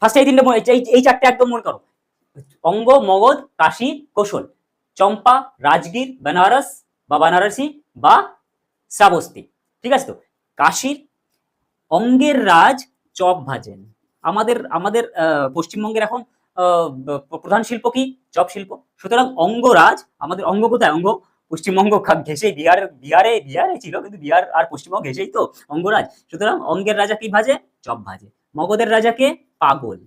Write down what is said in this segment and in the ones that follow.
First এই তিনটে এই চারটে একদম মনে করো। অঙ্গ, মগধ, কাশী, কৌশল। চম্পা, রাজগীর, বেনারস বা বানারসি বা শ্রাবস্তি। ঠিক আছে তো? কাশীর অঙ্গের রাজ চপ ভাজেন। আমাদের আমাদের পশ্চিমবঙ্গের এখন প্রধান শিল্প কি? চপ শিল্প। সুতরাং অঙ্গরাজ আমাদের অঙ্গ কোথায়? অঙ্গ পশ্চিমবঙ্গ খা- ঘেঁষেই বিহার বিহারে বিহারে ছিল, কিন্তু বিহার আর পশ্চিমবঙ্গ ঘেসেই তো অঙ্গরাজ সুতরাং অঙ্গের রাজা কি ভাজে? চপ ভাজে। মগধের রাজাকে পাগল।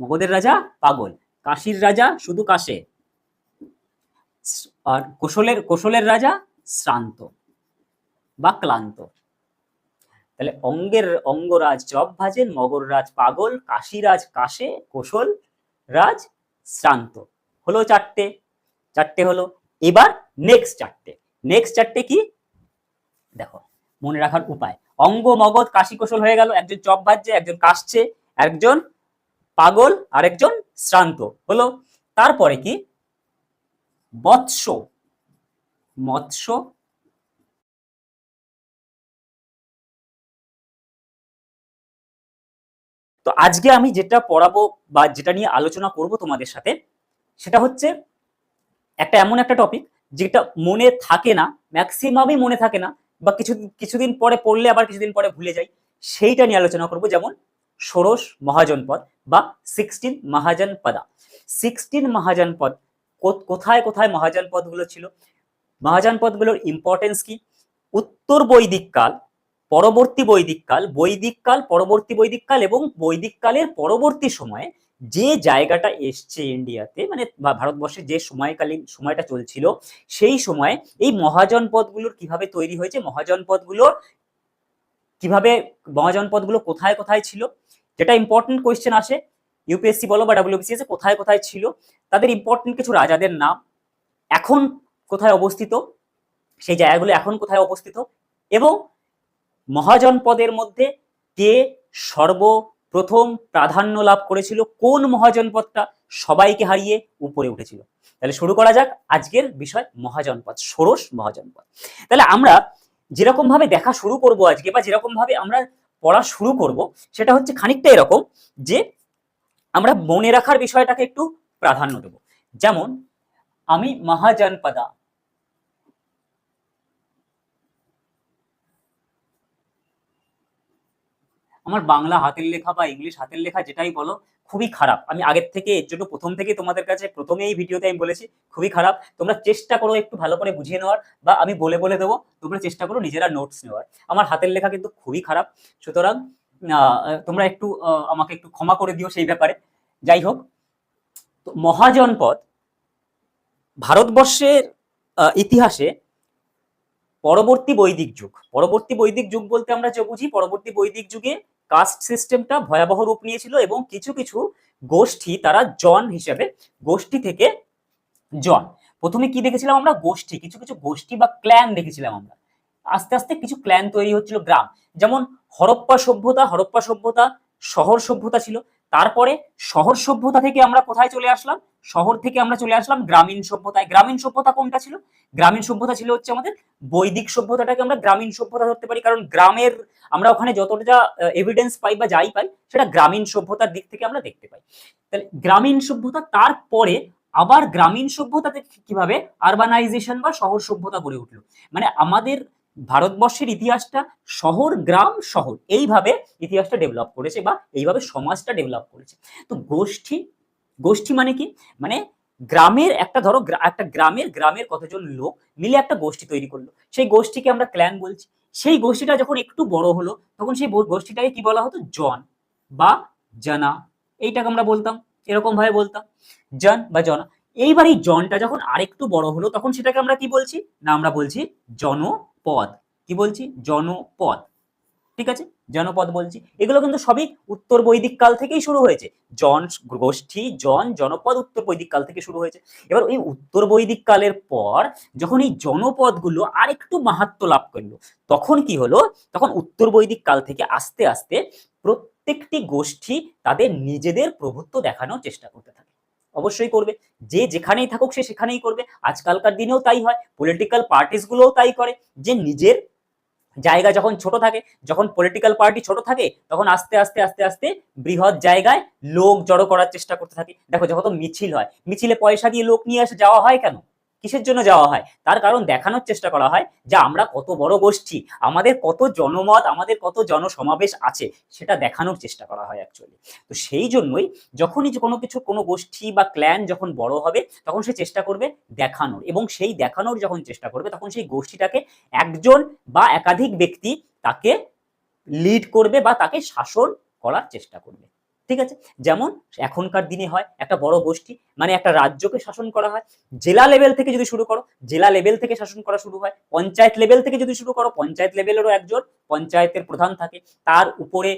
মগধের রাজা পাগল। কাশীর রাজা শুধু কাশে। আর কোশলের কোশলের রাজা শ্রান্ত বা ক্লান্ত। তাহলে অঙ্গের, অঙ্গরাজ চপ ভাজেন মগররাজ পাগল কাশীরাজ কাশে, কোশল রাজ শ্রান্ত। হলো চারটে। চারটে হলো। এবার নেক্সট চারটে। নেক্সট চারটে কি? দেখো, মনে রাখার উপায়। অঙ্গ মগধ কাশী কোশল হয়ে গেল, একজন চপ ভাজছে, একজন কাশছে, একজন পাগল আর একজন শ্রান্ত। হলো, তারপরে কি? বৎস মৎস্য। তো আজকে আমি যেটা পড়াবো বা যেটা নিয়ে আলোচনা করব তোমাদের সাথে, সেটা হচ্ছে একটা এমন একটা টপিক যেটা মনে থাকে না ম্যাক্সিমামই মনে থাকে না বা কিছু, কিছুদিন পরে পড়লে আবার কিছুদিন পরে ভুলে যাই, সেইটা নিয়ে আলোচনা করব যেমন ষোড়শ মহাজনপদ বা সিক্সটিন মহাজন পদা সিক্সটিন মহাজনপদ কো- কোথায় কোথায় মহাজন পদগুলো ছিল? মহাজন পদগুলোর ইম্পর্টেন্স কি? উত্তর বৈদিক কাল পরবর্তী বৈদিক কাল বৈদিক কাল পরবর্তী বৈদিক কাল এবং বৈদিক কালের পরবর্তী সময়ে যে জায়গাটা এসছে ইন্ডিয়াতে মানে ভারতবর্ষে যে সময়কালীন সময়টা চলছিল, সেই সময়ে এই মহাজনপদগুলোর কীভাবে তৈরি হয়েছে মহাজনপদগুলোর কীভাবে মহাজনপদগুলো কোথায় কোথায় ছিল, যেটা ইম্পর্টেন্ট কোয়েশ্চেন আসে ইউপিএসসি বলো বা ডাব্লিউবিসিএস কোথায় কোথায় ছিল, তাদের ইম্পর্টেন্ট কিছু রাজাদের নাম, এখন কোথায় অবস্থিত, সেই জায়গাগুলো এখন কোথায় অবস্থিত এবং মহাজনপদের মধ্যে কে সর্বপ্রথম প্রাধান্য লাভ করেছিল, কোন মহাজনপদটা সবাইকে হারিয়ে উপরে উঠেছিল। তাহলে শুরু করা যাক আজকের বিষয় মহাজনপদ, ষোড়শ মহাজনপদ। তাহলে আমরা যেরকম ভাবে দেখা শুরু করব আজকে বা যেরকম ভাবে আমরা পড়া শুরু করব, সেটা হচ্ছে খানিকটা এরকম যে আমরা মনে রাখার বিষয়টাকে একটু প্রাধান্য দেব। যেমন, আমি মহাজনপদা আমার বাংলা হাতের লেখা বা ইংলিশ হাতের লেখা যেটাই বলো, খুবই খারাপ। আমি আগের থেকে, এর জন্য প্রথম থেকে তোমাদের কাছে প্রথমে এই ভিডিওতে আমি বলেছি, খুবই খারাপ। তোমরা চেষ্টা করো একটু ভালো করে বুঝিয়ে নেওয়ার বা আমি বলে বলে দেবো, তোমরা চেষ্টা করো নিজেরা নোটস নেওয়ার। আমার হাতের লেখা কিন্তু খুবই খারাপ। সুতরাং তোমরা একটু আমাকে একটু ক্ষমা করে দিও সেই ব্যাপারে। যাই হোক মহাজনপদ ভারতবর্ষের ইতিহাসে পরবর্তী বৈদিক যুগ। পরবর্তী বৈদিক যুগ বলতে আমরা যে বুঝি, পরবর্তী বৈদিক যুগে কাস্ট সিস্টেমটা ভয়াবহ রূপ নিয়েছিল এবং কিছু কিছু গোষ্ঠী তারা জন হিসেবে, গোষ্ঠী থেকে জন। প্রথমে কি দেখেছিলাম আমরা? গোষ্ঠী। কিছু কিছু গোষ্ঠী বা ক্ল্যান দেখেছিলাম আমরা। আস্তে আস্তে কিছু ক্ল্যান তৈরি হচ্ছিল গ্রাম। যেমন হরপ্পা সভ্যতা হরপ্পা সভ্যতা শহর সভ্যতা ছিল। তারপরে শহর সভ্যতা থেকে আমরা কোথায় চলে আসলাম? শহর থেকে আমরা চলে আসলাম গ্রামীণ সভ্যতায়। গ্রামীণ সভ্যতা কোনটা ছিল? গ্রামীণ সভ্যতা ছিল হচ্ছে আমাদের বৈদিক সভ্যতাটাকে আমরা গ্রামীণ সভ্যতা ধরতে পারি। কারণ গ্রামের আমরা ওখানে যতটা এভিডেন্স পাই বা যাই পাই, সেটা গ্রামীণ সভ্যতার দিক থেকে আমরা দেখতে পাই। তাহলে গ্রামীণ সভ্যতা, তারপরে আবার গ্রামীণ সভ্যতাতে কীভাবে আরবানাইজেশন বা শহর সভ্যতা গড়ে উঠল? মানে আমাদের ভারতবর্ষের ইতিহাসটা শহর, গ্রাম, শহর এইভাবে ইতিহাসটা ডেভেলপ করেছে বা এইভাবে সমাজটা ডেভেলপ করেছে। তো গোষ্ঠী গোষ্ঠী মানে কি? মানে গ্রামের একটা ধরো একটা গ্রামের গ্রামের কতজন লোক মিলে একটা গোষ্ঠী তৈরি করল। সেই গোষ্ঠীকে আমরা ক্ল্যান বলছি। সেই গোষ্ঠীটা যখন একটু বড় হলো, তখন সেই গোষ্ঠীটাকে কি বলা হতো? জন বা জানা। এইটাকে আমরা বলতাম এরকম ভাবে বলতাম। জন বা জনা। এইবার এই জনটা যখন আরেকটু বড় হলো, তখন সেটাকে আমরা কি বলছি? না, আমরা বলছি জনপদ কি বলছি? জনপদ। ঠিক আছে? জনপদ বলছি। এগুলো কিন্তু সবই উত্তর বৈদিক কাল থেকেই শুরু হয়েছে। জন গোষ্ঠী, জন, জনপদ উত্তর বৈদিক কাল থেকে শুরু হয়েছে। এবার ওই উত্তর বৈদিক কালের পর যখন এই জনপদগুলো আরেকটু মাহাত্ম লাভ করল, তখন কি হলো? তখন উত্তর বৈদিক কাল থেকে আস্তে আস্তে প্রত্যেকটি গোষ্ঠী তাদের নিজেদের প্রভুত্ব দেখানোর চেষ্টা করতে থাকে। অবশ্যই করবে। যে যেখানেই থাকুক সে সেখানেই করবে। আজকালকার দিনেও তাই হয় পলিটিক্যাল পার্টিসগুলোও তাই করে। যে নিজের জায়গা যখন ছোট থাকে, যখন পলিটিক্যাল পার্টি ছোট থাকে, তখন আস্তে আস্তে আস্তে আস্তে বৃহৎ জায়গায় লোক জড়ো করার চেষ্টা করতে থাকে। দেখো, যখন মিছিল হয়, মিছিলে পয়সা দিয়ে লোক নিয়ে এসে যাওয়া হয় কেন? কিসের জন্য যাওয়া হয়? তার কারণ দেখানোর চেষ্টা করা হয় যে আমরা কত বড় গোষ্ঠী, আমাদের কত জনমত, আমাদের কত জনসমাবেশ আছে, সেটা দেখানোর চেষ্টা করা হয় অ্যাকচুয়ালি তো সেই জন্যই যখনই যে কোনো কিছু, কোনো গোষ্ঠী বা ক্ল্যান যখন বড় হবে, তখন সে চেষ্টা করবে দেখানোর। এবং সেই দেখানোর যখন চেষ্টা করবে, তখন সেই গোষ্ঠীটাকে একজন বা একাধিক ব্যক্তি তাকে লিড করবে বা তাকে শাসন করার চেষ্টা করবে। ঠিক আছে? যেমন এখনকার দিনে হয় একটা বড় গোষ্ঠী মানে একটা রাজ্যকে শাসন করা হয়। জেলা লেভেল থেকে যদি শুরু করো, জেলা লেভেল থেকে শাসন করা শুরু হয়। পঞ্চায়েত লেভেল থেকে যদি শুরু করো, পঞ্চায়েত লেভেলেরও একজন, পঞ্চায়েতের প্রধান থাকে। তার উপরে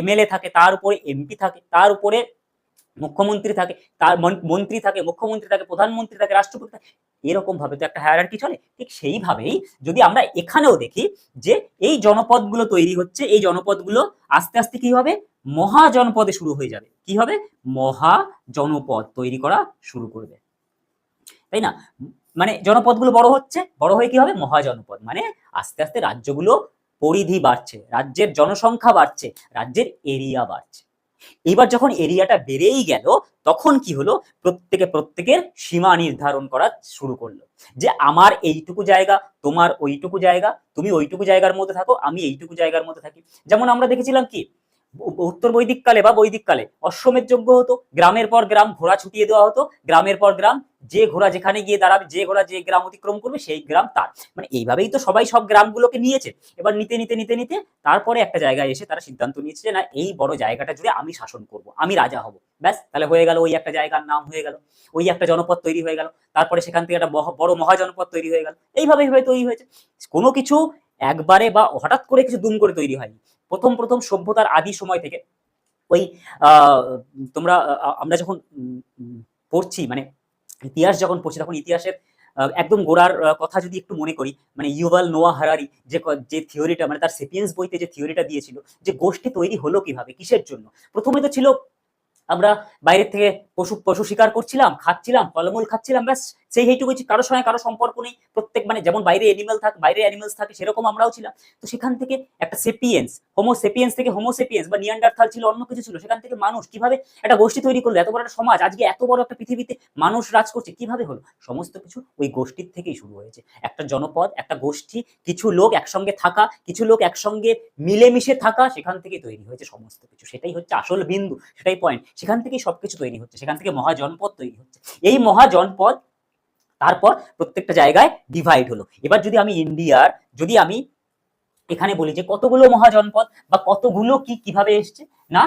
এমএলএ থাকে, তার উপরে এমপি থাকে, তার উপরে মুখ্যমন্ত্রী থাকে, তার মন্ত্রী থাকে, মুখ্যমন্ত্রী থাকে, প্রধানমন্ত্রী থাকে, রাষ্ট্রপতি থাকে। এরকম ভাবে তো একটা হায়ারার্কি চলে। ঠিক সেইভাবেই যদি আমরা এখানেও দেখি যে এই জনপদগুলো তৈরি হচ্ছে, এই জনপদগুলো আস্তে আস্তে কি হবে? মহাজনপদে শুরু হয়ে যাবে। কি হবে? মহা জনপদ তৈরি করা শুরু করবে। তাই না? মানে জনপদগুলো বড় হচ্ছে, বড় হয়ে কি হবে? মহাজনপদ। মানে আস্তে আস্তে রাজ্যগুলো পরিধি বাড়ছে, রাজ্যের জনসংখ্যা বাড়ছে, রাজ্যের এরিয়া বাড়ছে। এবার যখন এরিয়াটা বেড়েই গেল, তখন কি হলো? প্রত্যেকে প্রত্যেকের সীমা নির্ধারণ করা শুরু করল। যে আমার এইটুকু জায়গা, তোমার ওইটুকু জায়গা, তুমি ওইটুকু জায়গার মধ্যে থাকো, আমি এইটুকু জায়গার মধ্যে থাকি। যেমন আমরা দেখেছিলাম কি? উত্তর বৈদিক কালে বা বৈদিক কালে অশ্বমেধ যজ্ঞ হতো, গ্রামের পর গ্রাম ঘোড়া ছুটিয়ে দেওয়া হতো, গ্রামের পর গ্রাম যে ঘোড়া যেখানে গিয়ে দাঁড়াবে, যে ঘোড়া যে গ্রাম অতিক্রম করবে, সেই গ্রাম তার। মানে এইভাবেই তো সবাই সব গ্রামগুলোকে নিয়েছে। এবার নিতে নিতে নিতে নিতে তারপরে একটা জায়গায় এসে তারা সিদ্ধান্ত নিয়েছে যে না, এই বড় জায়গাটা জুড়ে আমি শাসন করব, আমি রাজা হব। ব্যাস, তাহলে হয়ে গেল ওই একটা জায়গার নাম হয়ে গেল, ওই একটা জনপদ তৈরি হয়ে গেল, তারপরে সেখান থেকে একটা বড় মহাজনপদ তৈরি হয়ে গেল। এইভাবে এইভাবে তৈরি হয়েছে। কোনো কিছু একবারে বা হঠাৎ করে কিছু দুম করে তৈরি হয়নি। প্রথম প্রথম সভ্যতার আদি সময় থেকে ওই তোমরা আমরা যখন পড়ছি মানে ইতিহাস যখন পড়ছি, তখন ইতিহাসের একদম গোড়ার কথা যদি একটু মনে করি মানে ইউভাল নোয়া হারারি যে যে থিওরিটা মানে তার সেপিয়েন্স বইতে যে থিওরিটা দিয়েছিল, যে গোষ্ঠী তৈরি হলো কীভাবে, কিসের জন্য? প্রথমে তো ছিল আমরা বাইরের থেকে পশু পশু শিকার করছিলাম, খাচ্ছিলাম, ফলমূল খাচ্ছিলাম, ব্যাস সেই এইটুকু কারোর সঙ্গে কারও সম্পর্ক নেই। প্রত্যেক মানে যেমন বাইরে এনিমেল থাকে, বাইরে অ্যানিমেলস থাকে, সেরকম আমরাও ছিলাম। তো সেখান থেকে একটা সেপিয়েন্স হোমো সেপিয়েন্স থেকে হোমো সেপিয়েন্স বা নিয়ান্ডারথাল ছিল, অন্য কিছু ছিল, সেখান থেকে মানুষ কীভাবে একটা গোষ্ঠী তৈরি করল, এত বড় একটা সমাজ, আজকে এত বড় একটা পৃথিবীতে মানুষ রাজ করছে, কীভাবে হলো? সমস্ত কিছু ওই গোষ্ঠীর থেকেই শুরু হয়েছে। একটা জনপদ, একটা গোষ্ঠী, কিছু লোক একসঙ্গে থাকা, কিছু লোক একসঙ্গে মিলেমিশে থাকা, সেখান থেকে তৈরি হয়েছে সমস্ত কিছু। সেটাই হচ্ছে আসল বিন্দু, সেটাই পয়েন্ট সেখান থেকেই সবকিছু তৈরি হচ্ছে, সেখান থেকে মহাজনপদ তৈরি হচ্ছে। এই মহাজনপদ তারপর প্রত্যেকটা জায়গায় ডিভাইড হলো। এবার যদি আমি ইন্ডিয়ার, যদি আমি এখানে বলি যে কতগুলো মহাজনপদ বা কতগুলো কি কীভাবে এসছে, না,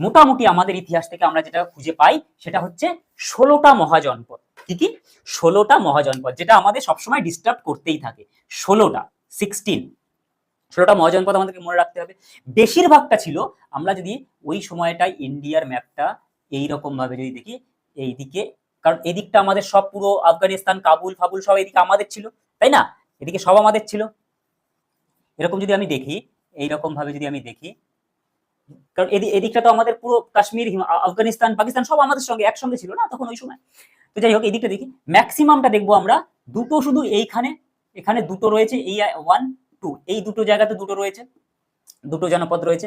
মোটামুটি আমাদের ইতিহাস থেকে আমরা যেটা খুঁজে পাই সেটা হচ্ছে ষোলোটা মহাজনপদ। কি কি? ষোলোটা মহাজনপদ যেটা আমাদের সবসময় ডিস্টার্ব করতেই থাকে। ষোলোটা সিক্সটিন ষোলোটা মহাজনপদ আমাদেরকে মনে রাখতে হবে। বেশিরভাগটা ছিল, আমরা যদি ওই সময়টায় ইন্ডিয়ার ম্যাপটা এইরকম ভাবে যদি দেখি, এইদিকে, কারণ এদিকটা আমাদের সব পুরো আফগানিস্তান, কাবুল, ফাবুল সব এদিকে আমাদের ছিল, তাই না? এদিকে সব আমাদের ছিল। এরকম যদি আমি দেখি, এইরকম ভাবে যদি আমি দেখি, কারণ এদি- এদিকটা তো আমাদের পুরো কাশ্মীর আফগানিস্তান, পাকিস্তান সব আমাদের সঙ্গে, একসঙ্গে ছিল না তখন ওই সময়। তো যাই হোক, এদিকটা দেখি। ম্যাক্সিমামটা দেখব আমরা, দুটো শুধু এইখানে, এখানে দুটো রয়েছে, এই ওয়ান টু এই দুটো জায়গাতে দুটো রয়েছে। দুটো জনপদ রয়েছে।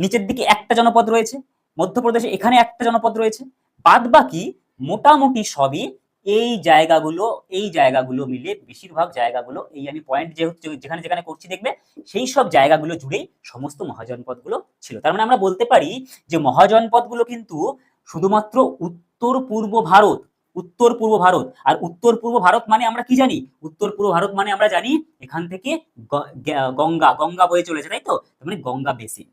নিচের দিকে একটা জনপদ রয়েছে, মধ্যপ্রদেশে এখানে একটা জনপদ রয়েছে। বাদ বাকি মোটামুটি সবই এই জায়গাগুলো এই জায়গাগুলো মিলে বেশিরভাগ জায়গাগুলো, এই আমি পয়েন্ট যেহেতু যেখানে যেখানে করছি দেখবে, সেই সব জায়গাগুলো জুড়েই সমস্ত মহাজনপদগুলো ছিল। তার মানে আমরা বলতে পারি যে মহাজনপদগুলো কিন্তু শুধুমাত্র উত্তর পূর্ব ভারত উত্তর পূর্ব ভারত। আর উত্তর পূর্ব ভারত মানে আমরা কি জানি? উত্তর পূর্ব ভারত মানে আমরা জানি এখান থেকে গঙ্গা গঙ্গা বয়ে চলেছে, তাই তো? মানে গঙ্গা বেসিন।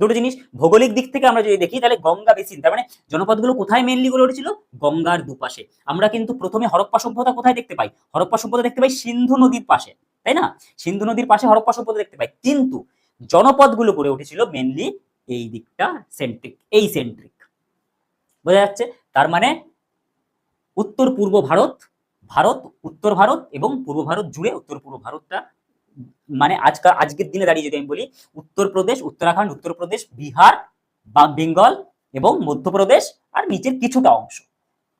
দুটো জিনিস ভৌগোলিক দিক থেকে আমরা যদি দেখি, তাহলে গঙ্গা বেসিন, তার মানে জনপদগুলো কোথায় মেনলি গড়ে উঠেছিল? গঙ্গার দুপাশে। আমরা কিন্তু প্রথমে হরপ্পা সভ্যতা কোথায় দেখতে পাই? হরপ্পা সভ্যতা দেখতে পাই সিন্ধু নদীর পাশে, তাই না? সিন্ধু নদীর পাশে হরপ্পা সভ্যতা দেখতে পাই। কিন্তু জনপদগুলো গড়ে উঠেছিল মেনলি এই দিকটা সেন্ট্রিক এই সেন্ট্রিক বোঝা যাচ্ছে? তার মানে উত্তর পূর্ব ভারত ভারত, উত্তর ভারত এবং পূর্ব ভারত জুড়ে উত্তর পূর্ব ভারতটা মানে আজকাল আজকের দিনে দাঁড়িয়ে যদি আমি বলি উত্তরপ্রদেশ উত্তরাখণ্ড উত্তরপ্রদেশ বিহার, বা বেঙ্গল এবং মধ্যপ্রদেশ আর নিচের কিছুটা অংশ।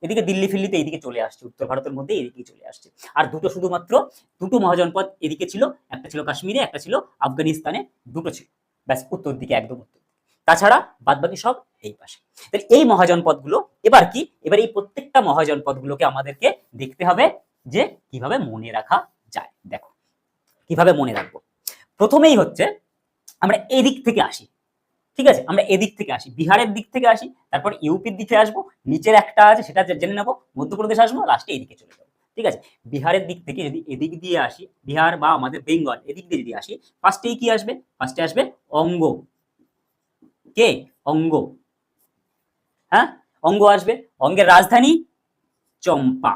এদিকে দিল্লি, ফিল্লিতে এইদিকে চলে আসছে, উত্তর ভারতের মধ্যে এদিকেই চলে আসছে। আর দুটো শুধুমাত্র দুটো মহাজনপদ এদিকে ছিল, একটা ছিল কাশ্মীরে, একটা ছিল আফগানিস্তানে, দুটো ছিল। ব্যাস, উত্তর দিকে একদম উত্তর। তাছাড়া বাদবাকি সব এই পাশে। তাহলে এই মহাজনপদগুলো এবার কি? এবার এই প্রত্যেকটা মহাজনপদগুলোকে আমাদেরকে দেখতে হবে যে কীভাবে মনে রাখা যায়। দেখো, কীভাবে মনে রাখব? প্রথমেই হচ্ছে আমরা এদিক থেকে আসি, ঠিক আছে? আমরা এদিক থেকে আসি, বিহারের দিক থেকে আসি, তারপর ইউপির দিকে আসব, নিচের একটা আছে, সেটা জেনে নেব, মধ্যপ্রদেশ আসব লাস্টে এদিকে চলে যাব, ঠিক আছে? বিহারের দিক থেকে যদি এদিক দিয়ে আসি, বিহার বা আমাদের বেঙ্গল, এদিক দিয়ে যদি আসি ফার্স্টেই কি আসবে? ফার্স্টে আসবে অঙ্গ। কে? অঙ্গ। হ্যাঁ? অঙ্গ আসবে। অঙ্গের রাজধানী চম্পা।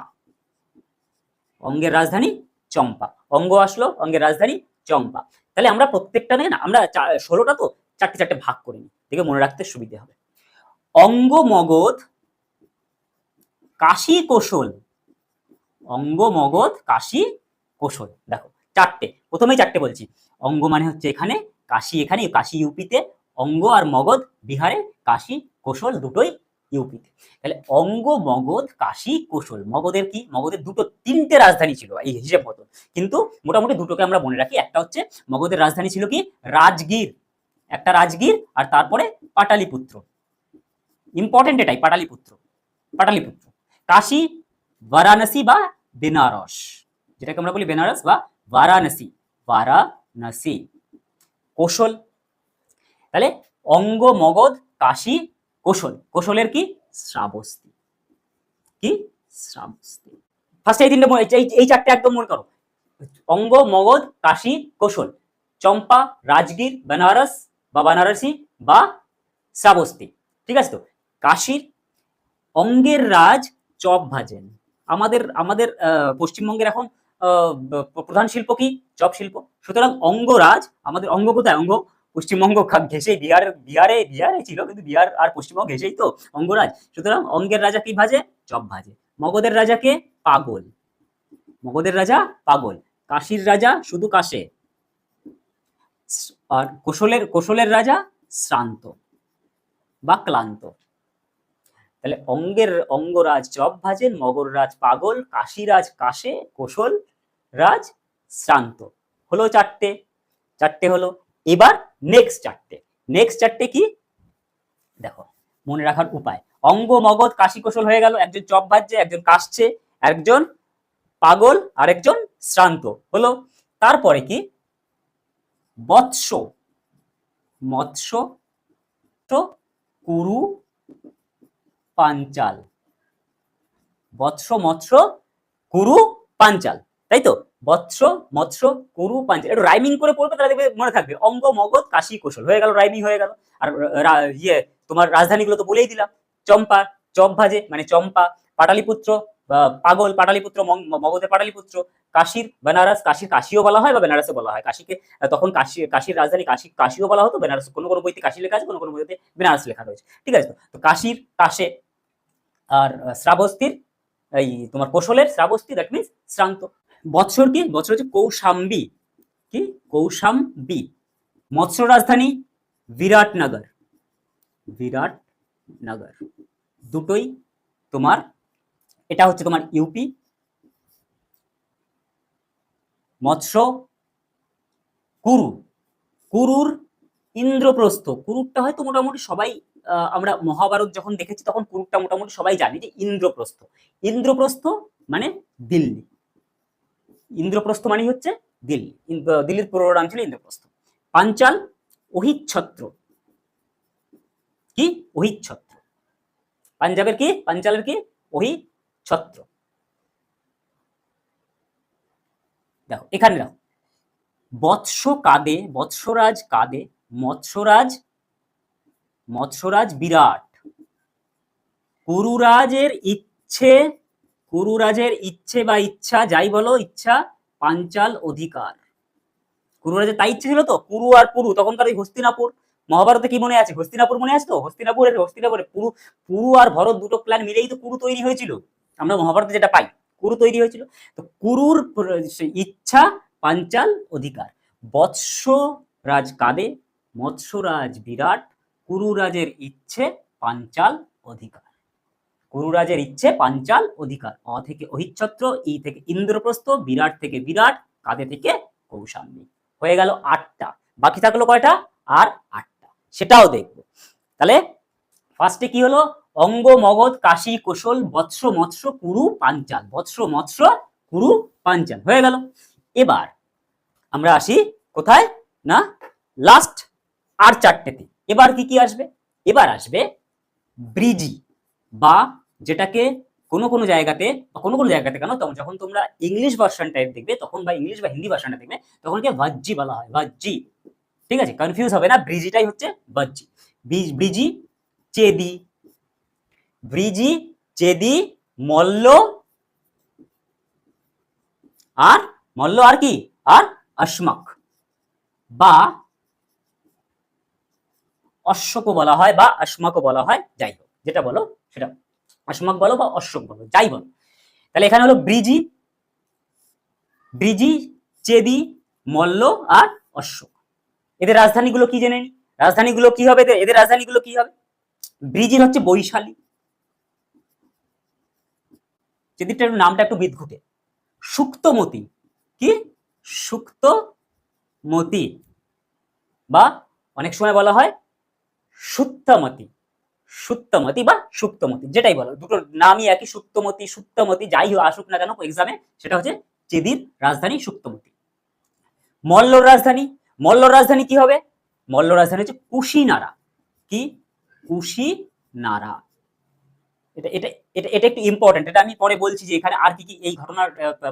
অঙ্গের রাজধানী চম্পা। অঙ্গ আসলো, অঙ্গের রাজধানী চম্পা। তাহলে আমরা প্রত্যেকটা নিয়ে না, আমরা ষোলোটা তো চারটে চারটে ভাগ করে নিই। দেখে মনে রাখতে সুবিধে হবে। অঙ্গ মগধ কাশী কোশল অঙ্গ মগধ কাশী কোশল দেখো, চারটে। প্রথমেই চারটে বলছি। অঙ্গ মানে হচ্ছে এখানে, কাশি এখানে, কাশি ইউপিতে অঙ্গ আর মগধ, বিহারে কাশী, কোশল দুটোই ইউপিতে। তাহলে অঙ্গ, মগধ, কাশী, কোশল, মগধের কি? মগধের দুটো তিনটে রাজধানী ছিল এই হিসেব মতো। কিন্তু মোটামুটি দুটোকে আমরা মনে রাখি। একটা হচ্ছে মগধের রাজধানী ছিল কি? রাজগীর। একটা রাজগীর আর তারপরে পাটালিপুত্র। ইম্পর্টেন্ট এটাই, পাটালিপুত্র। পাটালিপুত্র। কাশী, বারাণসী বা বেনারস। যেটাকে আমরা বলি বেনারস বা বারাণসী। বারাণসী। কোশল তাহলে অঙ্গ মগধ কাশী কোশল। কোশলের কি? শ্রাবস্তি কি? শ্রাবস্তি ফার্স্ট এই তিনটে এই- চারটে একদম মনে করো। অঙ্গ মগধ কাশী, কোশল। চম্পা, রাজগীর, বেনারস বা বানারসি বা শ্রাবস্তি ঠিক আছে তো? কাশীর অঙ্গের রাজ চপ ভাজেন। আমাদের আমাদের পশ্চিমবঙ্গের এখন প্রধান শিল্প কি? চপ শিল্প। সুতরাং অঙ্গরাজ, আমাদের অঙ্গ কোথায় অঙ্গ পশ্চিমবঙ্গ ঘেঁষেই বিহার, বিহারে বিহারে ছিল, কিন্তু বিহার আর পশ্চিমবঙ্গ ঘেঁষেই তো অঙ্গরাজ। সুতরাং অঙ্গের রাজা কি ভাজে? চপ ভাজে। মগধের রাজাকে পাগল। মগধের রাজা পাগল। কাশীর রাজা শুধু কাশে। আর কোশলের কোশলের রাজা শ্রান্ত বা ক্লান্ত। তাহলে অঙ্গের, অঙ্গরাজ চপ ভাজেন মগররাজ পাগল কাশীরাজ কাশে, কোশল রাজ শ্রান্ত। হলো চারটে। চারটে হলো। এবার নেক্সট চারটে নেক্সট চারটে কি? দেখো, মনে রাখার উপায়। অঙ্গ মগধ কাশী কোশল হয়ে গেল, একজন চপ ভাজছে, একজন কাশছে, একজন পাগল আর একজন শ্রান্ত। হলো, তারপরে কি? বৎস মৎস্য কুরু, পাঞ্চাল। বৎস মৎস্য কুরু, পাঞ্চাল। তাই তো? বৎস মৎস্য কুরু পাঞ্চাল একটু রাইমিং করে পড়বে, তাহলে দেখবে মনে থাকবে। অঙ্গ, মগধ, কাশী, কৌশল। হয়ে গেল রাইমিং হয়ে গেল। আর ইয়ে তোমার রাজধানীগুলো তো বলেই দিলাম। চম্পা চপ ভাজে মানে চম্পা, পাটালিপুত্র পাগল, পাটালিপুত্র মগধের পাটালিপুত্র, কাশীর বেনারস, কাশীর কাশীও বলা হয় বা বেনারসও বলা হয়। কাশীকে তখন কাশী, কাশীর রাজধানী কাশী, কাশীও বলা হতো, বেনারস, কোনো কোনো বইতে কাশী লেখা আছে, কোনো কোনো বইতে বেনারস লেখা রয়েছে। ঠিক আছে তো? কাশীর কাশে, আর শ্রাবস্তির, এই, তোমার কোশলের শ্রাবস্তি দ্যাট মিনস শ্রান্ত। বৎসর কি? বৎসর হচ্ছে কৌশাম্বী। কি? কৌশাম্বী। মৎস্য রাজধানী বিরাটনগর। বিরাটনগর। দুটোই তোমার, এটা হচ্ছে তোমার ইউপি মৎস্য কুরু। কুরুর ইন্দ্রপ্রস্থ। কুরুরটা হয়তো মোটামুটি সবাই আমরা মহাভারত যখন দেখেছি, তখন কুরুরটা মোটামুটি সবাই জানি যে ইন্দ্রপ্রস্থ। ইন্দ্রপ্রস্থ মানে দিল্লি। ইন্দ্রপ্রস্থ মানে হচ্ছে দিল্লি। দিল্লির পুরো নাম ইন্দ্রপ্রস্থ। পাঞ্চাল, অহিচ্ছত্র। কি? অহিচ্ছত্র। পাঞ্জাবের কি? পাঞ্চালের কি? অহিচ্ছত্র। দেখো, এখানে দেখো। বৎস কাদে, বৎসরাজ কাদে মৎস্যরাজ মৎস্যরাজ বিরাট। কুরুরাজের ইচ্ছে কুরুরাজের ইচ্ছে বা ইচ্ছা, যাই বলো, ইচ্ছা, পাঞ্চাল অধিকার। কুরুরাজের তাই ইচ্ছে ছিল তো? কুরু আর পুরু তখনকার ওই হস্তিনাপুর। মহাভারতে কি মনে আছে? হস্তিনাপুর মনে আছে তো? হস্তিনাপুরের হস্তিনাপুরে পুরু পুরু আর ভরত দুটো প্ল্যান মিলেই তো কুরু তৈরি হয়েছিল। আমরা মহাভারতে যেটা পাই, কুরু তৈরি হয়েছিল। তো কুরুর ইচ্ছা, পাঞ্চাল অধিকার। বৎস রাজ কাদে মৎস্যরাজ বিরাট, কুরুরাজের ইচ্ছে, পাঞ্চাল অধিকার। গুরুরাজের ইচ্ছে, পাঞ্চাল অধিকার। অ থেকে অহিচ্ছত্র, ই থেকে ইন্দ্রপ্রস্থ, বিরাট থেকে বিরাট, কাঁধে থেকে কৌশাম্বী। হয়ে গেল আটটা। বাকি থাকল কয়টা? আর আটটা। সেটাও দেখব। তাহলে ফার্স্টে কি হলো? অঙ্গ, মগধ, কাশী, কোশল, বৎস মৎস্য কুরু, পাঞ্চাল। বৎস মৎস্য কুরু, পাঞ্চাল। হয়ে গেল। এবার আমরা আসি কোথায়? না লাস্ট আর চারটেতে। এবার কি কি আসবে? এবার আসবে ব্রিজি বা যেটাকে কোনো কোনো জায়গাতে কোনো কোনো জায়গাতে কেন, তখন যখন তোমরা ইংলিশ ভার্সন টাইপ দেখবে, তখন বা ইংলিশ বা হিন্দি ভার্সনটা দেখবে, তখন কি ভাজ্জি বলা হয় ভাজ্জি ঠিক আছে? কনফিউজ হবে না ব্রিজিটাই হচ্ছে ভাজ্জি ব্রিজি চেদি ব্রিজি চেদি মল্ল আর মল্ল আর কি? আর অশ্মক বা অশ্বকও বলা হয় বা অশ্মকও বলা হয়, যাই হোক, যেটা বলো, সেটা। অশ্মক বলো বা অশ্বক বলো, যাই বলো। তাহলে এখানে হলো ব্রিজি ব্রিজি, চেদি, মল্ল আর অশ্বক এদের রাজধানীগুলো কি জেনে নি? রাজধানীগুলো কি হবে এদের- রাজধানীগুলো কি হবে? ব্রিজির হচ্ছে বৈশালী। চেদিরটা একটু নামটা একটু বিদঘুটে। সুক্তমতি। কি? সুক্তমতি। বা অনেক সময় বলা হয় সুত্তমতি সুত্তমতি বা সুক্তমতি, যেটাই বলো দুটো নামই একই, সুক্তমতি সুত্তমতি যাই হোক আসুক না কেন এক্সামে সেটা হচ্ছে চেদির রাজধানী সুক্তমতি। মল্লর রাজধানী মল্লর রাজধানী কি হবে? মল্ল রাজধানী হচ্ছে কুশিনারা। কি? কুশিনারা। এটা এটা এটা এটা একটু ইম্পর্টেন্ট এটা আমি পরে বলছি যে এখানে আর কি কি এই ঘটনার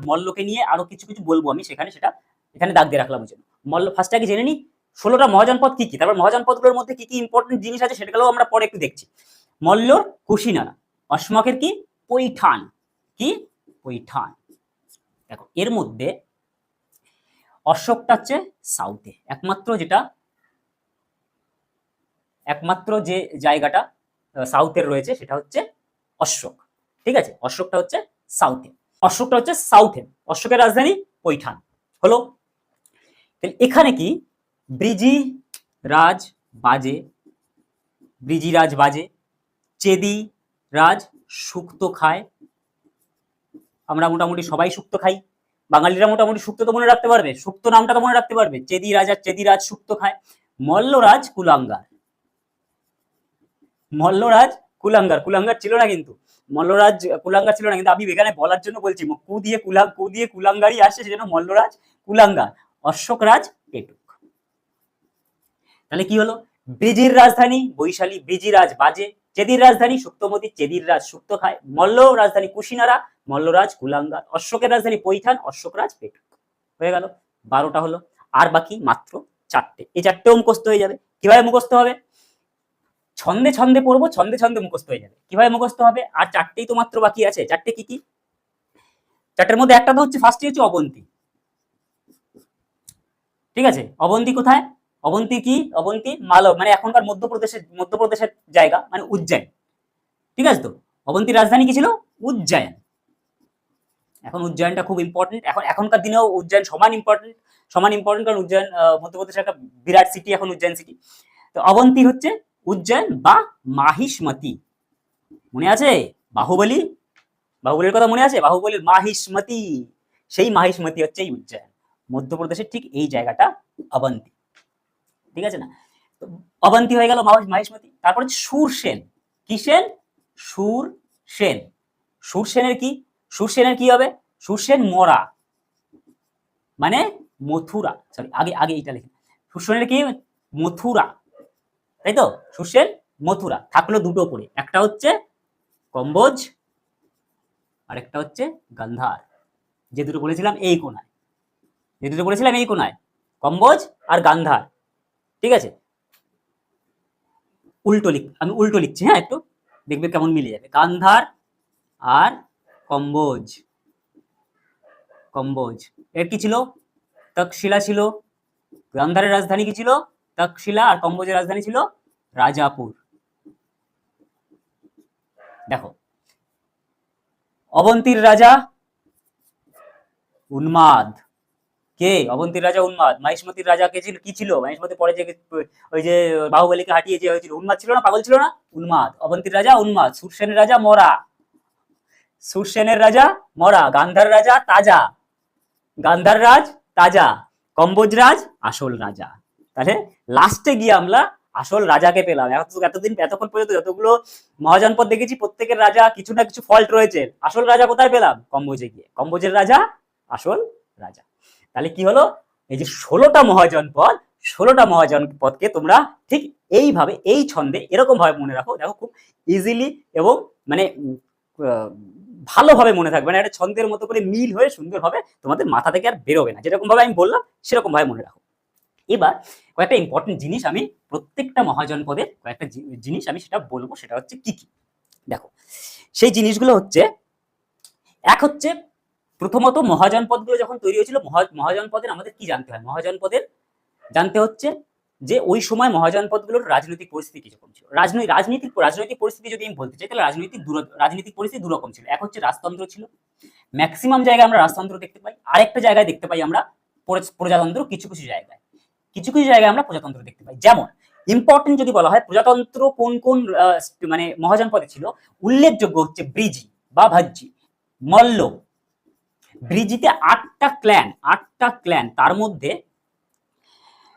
মল্লকে নিয়ে আরও কিছু কিছু বলব আমি, সেখানে সেটা, এখানে দাগ দিয়ে রাখলাম জন্য। মল্ল ফার্স্ট আগে জেনে নিই ষোলোটা মহাজনপদ কি কি? তারপর মহাজনপদগুলোর মধ্যে কি কি ইম্পর্টেন্ট জিনিস আছে সেটাগুলো আমরা পরে একটু দেখছি। মল্লর কুশিনারা। অশ্মকের কি? পৈঠান। কি? পৈঠান। দেখো, এর মধ্যে অশোকটা হচ্ছে সাউথে একমাত্র যেটা, একমাত্র যে জায়গাটা সাউথের রয়েছে, সেটা হচ্ছে অশোক। ঠিক আছে? অশোকটা হচ্ছে সাউথে অশোকটা হচ্ছে সাউথে অশোকের রাজধানী পৈঠান। হলো? এখানে কি? ব্রিজি রাজ বাজে, ব্রিজি রাজ বাজে, চেদি রাজ শুক্ত খায়। আমরা মোটামুটি সবাই শুক্ত খাই। বাঙালিরা মোটামুটি শুক্ত তো মনে রাখতে পারবে শুক্ত নামটা তো মনে রাখতে পারবে। চেদি রাজা চেদি রাজ শুক্ত খায়। মল্লরাজ কুলাঙ্গার। মল্লরাজ কুলাঙ্গার কুলাঙ্গার ছিল না কিন্তু। মল্লরাজ কুলাঙ্গার ছিল না কিন্তু আমি এখানে বলার জন্য বলছি, কু দিয়ে কুলা, কু দিয়ে কুলাঙ্গারই আসছে, সেজন্য মল্লরাজ কুলাঙ্গার অশোক রাজ পেটুক তাহলে কি হলো? ব্রিজির রাজধানী, বৈশালী ব্রিজিরাজ বাজে। চেদির রাজধানী, সুক্তমতি চেদির রাজ সুক্ত খায়। মল্ল রাজধানী কুশিনারা মল্লরাজ কুলাঙ্গার। অশোকের রাজধানী পৈঠান অশোকরাজ পেটুক। হয়ে গেল, বারোটা হলো। আর বাকি মাত্র চারটে। এই চারটেও মুখস্থ হয়ে যাবে। কীভাবে মুখস্থ হবে? ছন্দে ছন্দে পড়ব, ছন্দে ছন্দে মুখস্থ হয়ে যাবে। কীভাবে মুখস্থ হবে? আর চারটেই তো মাত্র বাকি আছে। চারটে কি কি? চারটের মধ্যে একটা তো হচ্ছে ফার্স্টে হচ্ছে অবন্তী। ঠিক আছে? অবন্তী কোথায়? অবন্তী কি? অবন্তী মালব মানে এখনকার মধ্যপ্রদেশের মধ্যপ্রদেশের জায়গা মানে উজ্জয়ন। ঠিক আছে তো? অবন্তীর রাজধানী কি ছিল? উজ্জয়ন। এখন উজ্জয়নটা খুব ইম্পর্টেন্ট এখন, এখনকার দিনেও উজ্জয়ন সমান ইম্পর্টেন্ট সমান ইম্পর্টেন্ট কারণ উজ্জয়ন মধ্যপ্রদেশের একটা বিরাট সিটি এখন উজ্জয়ন সিটি তো অবন্তী হচ্ছে উজ্জয়ন বা মাহিষ্মতি। মনে আছে? বাহুবলী? বাহুবলীর কথা মনে আছে? বাহুবলীর মাহিষ্মতি। সেই মাহিষ্মতি হচ্ছে এই উজ্জয়ন। মধ্যপ্রদেশের ঠিক এই জায়গাটা অবন্তী। ঠিক আছে না? অবন্তী হয়ে গেল মাহ- মাহিষ্মতি তারপর হচ্ছে সুরসেন কি সেন? সুর সেন। সুরসেনের কি? সুরসেনের কি হবে? সুরসেন মরা। মানে মথুরা। সরি আগে আগে এটা লিখে সুরসেনের কি? মথুরা। তাই তো? সুরসেন মথুরা। থাকল দুটো করে একটা হচ্ছে কম্বোজ আর একটা হচ্ছে গান্ধার। যে দুটো বলেছিলাম এই কোনায় যে দুটো বলেছিলাম এই কোনায় কম্বোজ আর গান্ধার। ঠিক আছে? উল্টো লিখ, আমি উল্টো লিখছি হ্যাঁ একটু? দেখবে কেমন মিলে যাবে। কান্ধার আর কম্বোজ। কম্বোজ। এর কি ছিল? তক্ষশিলা ছিল। গান্ধারের রাজধানী কি ছিল? তক্ষশিলা আর কম্বোজের রাজধানী ছিল রাজাপুর। দেখো। অবন্তীর রাজা উন্মাদ। কে? অবন্তীর রাজা উন্মাদ। মাহিষ্মতির রাজা কে ছিল? কি ছিল? মাহিষ্মতি পরে যে ওই যে বাহুবলীকে হাঁটিয়ে যে হয়েছিল, উন্মাদ ছিল না? পাগল ছিল না? উন্মাদ। অবন্তীর রাজা উন্মাদ। সুরসেনের রাজা মরা। সুরসেনের রাজা মরা। গান্ধার রাজা তাজা। গান্ধার রাজ তাজা। কম্বোজ রাজ আসল রাজা। তাহলে লাস্টে গিয়ে আমরা আসল রাজাকে পেলাম। এত- এতদিন, এতক্ষণ পর্যন্ত যতগুলো মহাজনপদ দেখেছি, প্রত্যেকের রাজা কিছু না কিছু ফল্ট রয়েছে। আসল রাজা কোথায় পেলাম? কম্বোজে গিয়ে। কম্বোজের রাজা আসল রাজা। তাহলে কি হলো? এই যে ষোলোটা মহাজনপদ ষোলোটা মহাজনপদকে তোমরা ঠিক এইভাবে, এই ছন্দে এরকম ভাবে মনে রাখো। দেখো খুব ইজিলি এবং মানে ভালোভাবে মনে থাকবে। না একটা ছন্দের মতো করে মিল হয়ে সুন্দরভাবে তোমাদের মাথা থেকে আর বেরোবে না। যেরকম ভাবে আমি বললাম সেরকম ভাবে মনে রাখো। এবার কয়েকটা ইম্পর্টেন্ট জিনিস আমি প্রত্যেকটা মহাজন মহাজনপদের কয়েকটা জিনিস আমি সেটা বলব, সেটা হচ্ছে কি কি? দেখো, সেই জিনিসগুলো হচ্ছে, এক হচ্ছে প্রথমত মহাজনপদগুলো যখন তৈরি হয়েছিল, মহা- মহাজনপদের আমাদের কি জানতে হয়? মহাজনপদের জানতে হচ্ছে যে, ওই সময় মহাজনপদগুলোর রাজনৈতিক পরিস্থিতি কীরকম ছিল? রাজনৈতিক রাজনৈতিক রাজনৈতিক পরিস্থিতি যদি আমি বলতে চাই, তাহলে রাজনৈতিক রাজনৈতিক পরিস্থিতি দুরকম ছিল। এক হচ্ছে রাজতন্ত্র ছিল। ম্যাক্সিমাম জায়গায় আমরা রাজতন্ত্র দেখতে পাই। আরেকটা জায়গায় দেখতে পাই আমরা প্রজাতন্ত্র কিছু কিছু জায়গায়। কিছু কিছু জায়গায় আমরা প্রজাতন্ত্র দেখতে পাই। যেমন ইম্পর্টেন্ট যদি বলা হয়, প্রজাতন্ত্র কোন কোন মানে মহাজনপদে ছিল? উল্লেখযোগ্য হচ্ছে ব্রিজি বা ভাজ্জি, মল্ল ব্রিজিতে আটটা ক্ল্যান আটটা ক্ল্যান তার মধ্যে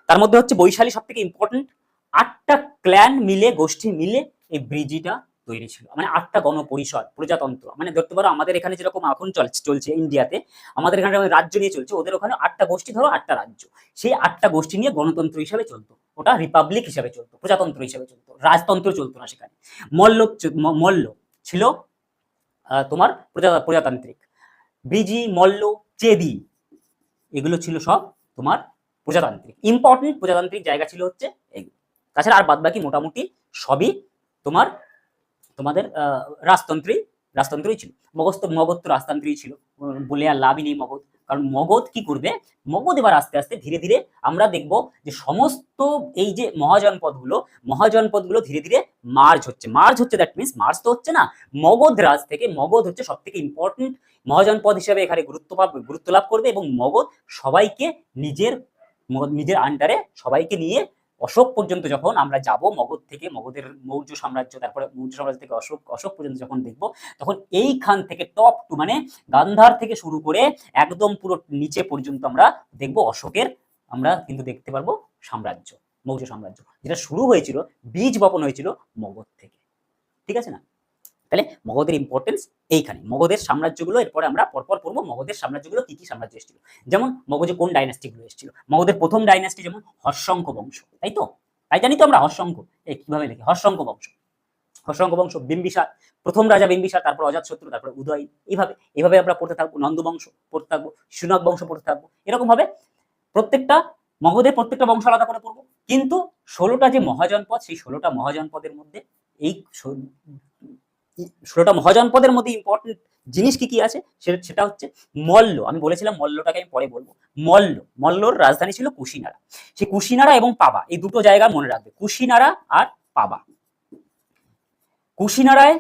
তার মধ্যে হচ্ছে বৈশালী সব থেকে ইম্পর্টেন্ট আটটা ক্ল্যান মিলে, গোষ্ঠী মিলে এই ব্রিজিটা তৈরি ছিল। মানে আটটা গণপরিষদ, প্রজাতন্ত্র। মানে ধরতে পারো, আমাদের এখানে যেরকম এখন চলছে চলছে ইন্ডিয়াতে আমাদের এখানে রাজ্য নিয়ে চলছে, ওদের ওখানে আটটা গোষ্ঠী ধরো, আটটা রাজ্য। সেই আটটা গোষ্ঠী নিয়ে গণতন্ত্র হিসাবে চলতো। ওটা রিপাবলিক হিসাবে চলতো, প্রজাতন্ত্র হিসাবে চলতো, রাজতন্ত্র চলতো না সেখানে। মল্ল মল্ল ছিল তোমার প্রজা প্রজাতান্ত্রিক। ব্রিজি মল্ল চেদি। এগুলো ছিল সব তোমার প্রজাতান্ত্রিক। ইম্পর্টেন্ট প্রজাতান্ত্রিক জায়গা ছিল হচ্ছে এগুলো। তাছাড়া আর বাদবাকি মোটামুটি সবই তোমার তোমাদের আহ, রাজতন্ত্রই ছিল। মগজ তো মগধ তো রাজতন্ত্রই ছিল। বলে আর লাভই নেই মগধ। কারণ মগধ কি করবে? মগধ এবার আস্তে আস্তে ধীরে ধীরে আমরা দেখব যে সমস্ত এই যে মহাজনপদগুলো মহাজনপদগুলো ধীরে ধীরে মার্জ হচ্ছে। মার্জ হচ্ছে দ্যাট মিনস মার্জ তো হচ্ছে না, মগধ রাজ থেকে মগধ হচ্ছে সব থেকে ইম্পর্টেন্ট মহাজনপদ হিসেবে এখানে গুরুত্ব গুরুত্ব লাভ করবে এবং মগধ সবাইকে নিজের, মগধ নিজের আন্ডারে সবাইকে নিয়ে অশোক পর্যন্ত যখন আমরা যাব মগধ থেকে, মগধের মৌর্য সাম্রাজ্য, তারপরে মৌর্য সাম্রাজ্য থেকে অশোক অশোক পর্যন্ত যখন দেখব, তখন এইখান থেকে টপ টু মানে গান্ধার থেকে শুরু করে একদম পুরো নিচে পর্যন্ত আমরা দেখব অশোকের, আমরা কিন্তু দেখতে পারব সাম্রাজ্য, মৌর্য সাম্রাজ্য। যেটা শুরু হয়েছিল, বীজ বপন হয়েছিল মগধ থেকে। ঠিক আছে না? তাহলে মগধের ইম্পর্টেন্স এইখানে। মগধের সাম্রাজ্যগুলো, এরপরে আমরা পরপর পড়ব মগধের সাম্রাজ্যগুলো কি কি সাম্রাজ্য এসেছিল। যেমন মগধে কোন ডাইনাস্টিগুলো এসেছিল? মগধের প্রথম ডাইনাস্টি যেমন হর্ষঙ্ক বংশ, তাই তো? তাই জানি তো আমরা হর্ষঙ্ক। এই কীভাবে লিখি? হর্ষঙ্ক বংশ। হর্ষঙ্ক বংশ বিম্বিসার, প্রথম রাজা বিম্বিসার, তারপর অজাতশত্রু তারপর উদয়। এইভাবে এইভাবে আমরা পড়তে থাকব, নন্দ বংশ পড়তে থাকব, সুনক বংশ পড়তে থাকব। এরকম ভাবে প্রত্যেকটা, মগধের প্রত্যেকটা বংশ আলাদা করে পড়ব। কিন্তু ষোলোটা যে মহাজনপদ, সেই ষোলোটা মহাজনপদের মধ্যে এই ষোল- ষোলোটা মহাজনপদের মধ্যে ইম্পর্টেন্ট জিনিস কি কি আছে? সে- সেটা হচ্ছে মল্ল। আমি বলেছিলাম মল্লটাকে আমি পরে বলব। মল্ল। মল্লর রাজধানী ছিল কুশিনারা। সেই কুশিনারা এবং পাবা, এই দুটো জায়গা মনে রাখবে। কুশিনারা আর পাবা। কুশিনারায়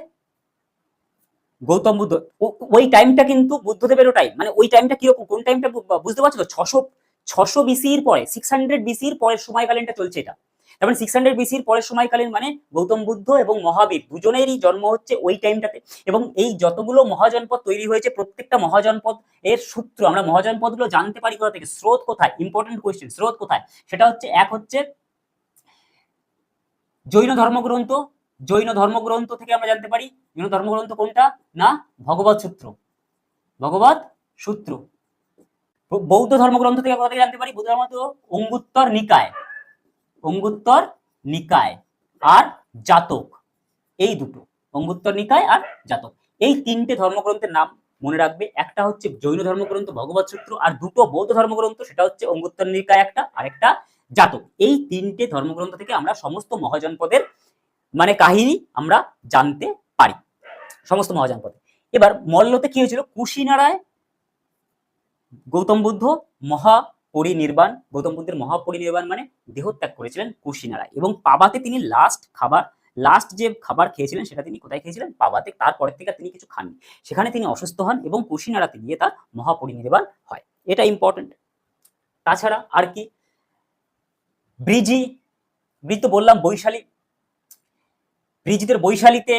গৌতম বুদ্ধ ওই টাইমটা কিন্তু বুদ্ধদেবেরও টাইম মানে ওই টাইমটা কীরকম, কোন টাইমটা বুঝতে পারছ তো? ছশো ছশো বিসির পরে সিক্স হান্ড্রেড বিসির পরের সময়কালীনটা চলছে এটা। মানে সিক্স হান্ড্রেড বিসির পরের সময়কালীন মানে গৌতম বুদ্ধ এবং মহাবীর দুজনেরই জন্ম হচ্ছে ওই টাইমটাতে এবং এই যতগুলো মহাজনপদ তৈরি হয়েছে, প্রত্যেকটা মহাজনপদ এর সূত্র, আমরা মহাজনপদগুলো জানতে পারি কোথা থেকে? স্রোত কোথায়? ইম্পর্টেন্ট কোয়েশ্চেন স্রোত কোথায়? সেটা হচ্ছে এক হচ্ছে জৈন ধর্মগ্রন্থ। জৈন ধর্মগ্রন্থ থেকে আমরা জানতে পারি, জৈন ধর্মগ্রন্থ কোনটা? না, ভগবত সূত্র। ভগবত সূত্র। বৌদ্ধ ধর্মগ্রন্থ থেকে কোথা থেকে জানতে পারি? বৌদ্ধ ধর্ম অঙ্গুত্তর নিকায়। অঙ্গুত্তর নিকায় আর জাতক। এই দুটো, অঙ্গুত্তর নিকায় আর জাতক। এই তিনটে ধর্মগ্রন্থের নাম মনে রাখবে। একটা হচ্ছে জৈন ধর্মগ্রন্থ, ভগবত সূত্র, আর দুটো বৌদ্ধ ধর্মগ্রন্থ, সেটা হচ্ছে অঙ্গুত্তর নিকায় একটা আরেকটা জাতক। এই তিনটে ধর্মগ্রন্থ থেকে আমরা সমস্ত মহাজনপদের মানে কাহিনী আমরা জানতে পারি। সমস্ত মহাজনপদে এবার মল্লতে কি হয়েছিল? কুশিনারায় গৌতম বুদ্ধ মহা পরিনির্বাণ, গৌতম বুদ্ধের মহাপরিনির্বাণ মানে দেহত্যাগ করেছিলেন কুশিনারায় এবং পাবাতে তিনি লাস্ট খাবার লাস্ট যে খাবার খেয়েছিলেন সেটা তিনি কোথায় খেয়েছিলেন? পাবাতে, তারপরের থেকে তিনি কিছু খাননি। সেখানে তিনি অসুস্থ হন এবং কুশিনারাতে গিয়ে তার মহাপরিনির্বাণ হয়। এটা ইম্পর্টেন্ট তাছাড়া আর কি? ব্রিজি, ব্রিজ তো বললাম, বৈশালী। ব্রিজিতের বৈশালীতে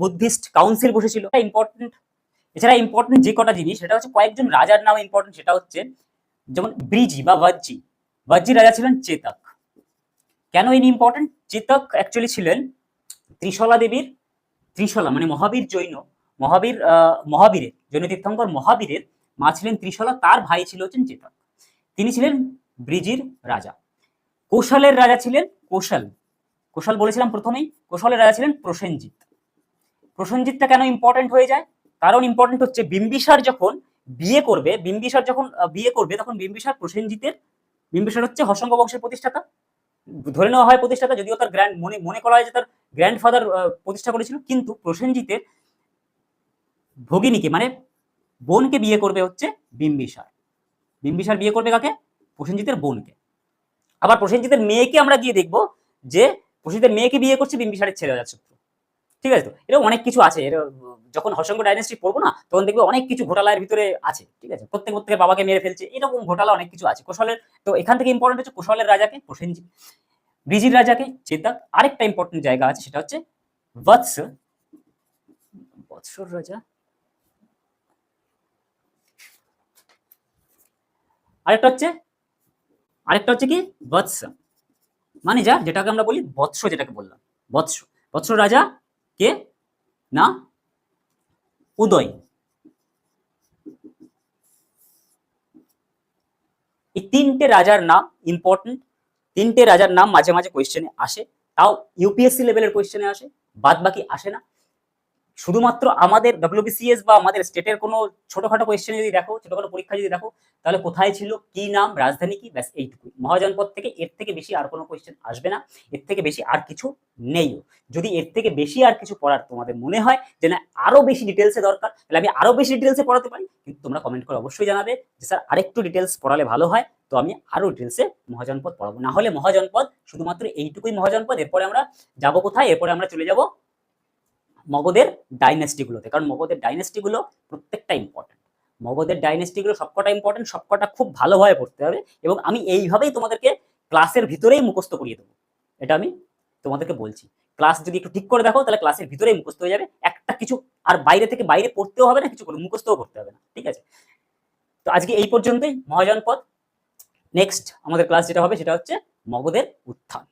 বুদ্ধিস্ট কাউন্সিল বসেছিল। ইম্পর্টেন্ট এছাড়া ইম্পর্টেন্ট যে কটা জিনিস, সেটা হচ্ছে কয়েকজন রাজার নাম ইম্পর্টেন্ট সেটা হচ্ছে যেমন ব্রিজি বা ভাজ্জি। ভাজ্জি রাজা ছিলেন চেতক। কেন ইনি ইম্পর্টেন্ট চেতক অ্যাকচুয়ালি ছিলেন ত্রিশলা দেবীর, ত্রিশলা মানে মহাবীর জৈন, মহাবীর মহাবীরের, জৈন তীর্থঙ্কর মহাবীরের মা ছিলেন ত্রিশলা, তার ভাই ছিল হচ্ছেন চেতক। তিনি ছিলেন ব্রিজির রাজা। কৌশলের রাজা ছিলেন কৌশল। কৌশল বলেছিলাম প্রথমেই, কৌশলের রাজা ছিলেন প্রসেনজিৎ। প্রসেনজিৎটা কেন ইম্পর্টেন্ট হয়ে যায়? কারণ ইম্পর্টেন্ট হচ্ছে বিম্বিসার যখন বিয়ে করবে, বিম্বিসার যখন বিয়ে করবে, তখন বিম্বিসার প্রসেনজিতের, বিম্বিসার হচ্ছে হর্ষঙ্গ বংশের প্রতিষ্ঠাতা। ধরে নেওয়া হয় প্রতিষ্ঠাতা, যদিও তার গ্র্যান্ড মনে মনে করা হয় যে তার গ্র্যান্ডফাদার প্রতিষ্ঠা করেছিল, কিন্তু প্রসেনজিতের ভগিনীকে মানে বোনকে বিয়ে করবে হচ্ছে বিম্বিসার। বিম্বিসার বিয়ে করবে কাকে? প্রসেনজিতের বোনকে। আবার প্রসেনজিতের মেয়েকে আমরা গিয়ে দেখব যে প্রসেনজিতের মেয়েকে বিয়ে করছে বিম্বিসারের ছেলে রাজপুত্র। ঠিক আছে তো? এরকম অনেক কিছু আছে এর যখন হর্ষঙ্গ ডাইনেস্টি পড়ব না, তখন দেখবে অনেক কিছু ঘোটালার ভিতরে আছে, ঠিক আছে? প্রত্যেক প্রত্যেকের বাবাকে মেরে ফেলছে, এরকম ঘোটালা অনেক কিছু আছে। কোশলের, তো এখান থেকে ইম্পর্টেন্ট হচ্ছে কোশলের রাজাকে প্রসেনজিৎ ব্রিজির রাজাকে চেতাক আরেকটা ইম্পর্টেন্ট জায়গা আছে, সেটা হচ্ছে বৎস। বৎসর রাজা? আরেকটা হচ্ছে আরেকটা হচ্ছে কি? বৎস। মানে যা, যেটাকে আমরা বলি বৎস, যেটাকে বললাম। বৎস। বৎস রাজা কে? না? উদয়। এই তিনটে রাজার নাম ইম্পর্টেন্ট তিনটে রাজার নাম মাঝে মাঝে কোয়েশ্চেনে আসে, তাও ইউপিএসসি লেভেলের কোয়েশ্চেনে আসে বাদ বাকি আসে না। শুধুমাত্র আমাদের ডব্লিউবিসিএস বা আমাদের স্টেটের কোনো ছোটখাটো কোয়েশ্চেন যদি দেখো, ছোটখাটো পরীক্ষা যদি দেখো, তাহলে কোথায় ছিল, কি নাম, রাজধানী কি, ব্যাস এইটুকুই। মহাজনপদ থেকে এর থেকে বেশি আর কোনো কোয়েশ্চেন আসবে না। এর থেকে বেশি আর কিছু নেইও। যদি এর থেকে বেশি আর কিছু পড়ার তোমাদের মনে হয় যে না, আরও বেশি ডিটেলসে দরকার, তাহলে আমি আরও বেশি ডিটেলসে পড়াতে পারি। কিন্তু তোমরা কমেন্ট করে অবশ্যই জানাবে যে স্যার, আরেকটু ডিটেলস পড়ালে ভালো হয়, তো আমি আরও ডিটেলসে মহাজনপদ পড়াবো। না হলে মহাজনপদ, শুধুমাত্র এইটুকুই মহাজনপদ, এরপরে আমরা যাব কোথায়, এরপরে আমরা চলে যাব মগধের ডাইনেস্টিগুলোতে কারণ মগধের ডাইনেস্টিগুলো প্রত্যেকটা ইম্পর্টেন্ট মগধের ডাইনেস্টিগুলো সবকটা ইম্পর্টেন্ট সবকটা খুব ভালোভাবে পড়তে হবে এবং আমি এইভাবেই তোমাদেরকে ক্লাসের ভিতরেই মুখস্থ করিয়ে দেবো। এটা আমি তোমাদেরকে বলছি। ক্লাস যদি একটু ঠিক করে দেখো, তাহলে ক্লাসের ভিতরেই মুখস্থ হয়ে যাবে। একটা কিছু আর বাইরে থেকে বাইরে পড়তেও হবে না, কিছু করে মুখস্থও করতে হবে না। ঠিক আছে? তো আজকে এই পর্যন্তই মহাজনপদ। নেক্সট আমাদের ক্লাস যেটা হবে সেটা হচ্ছে মগধের উত্থান।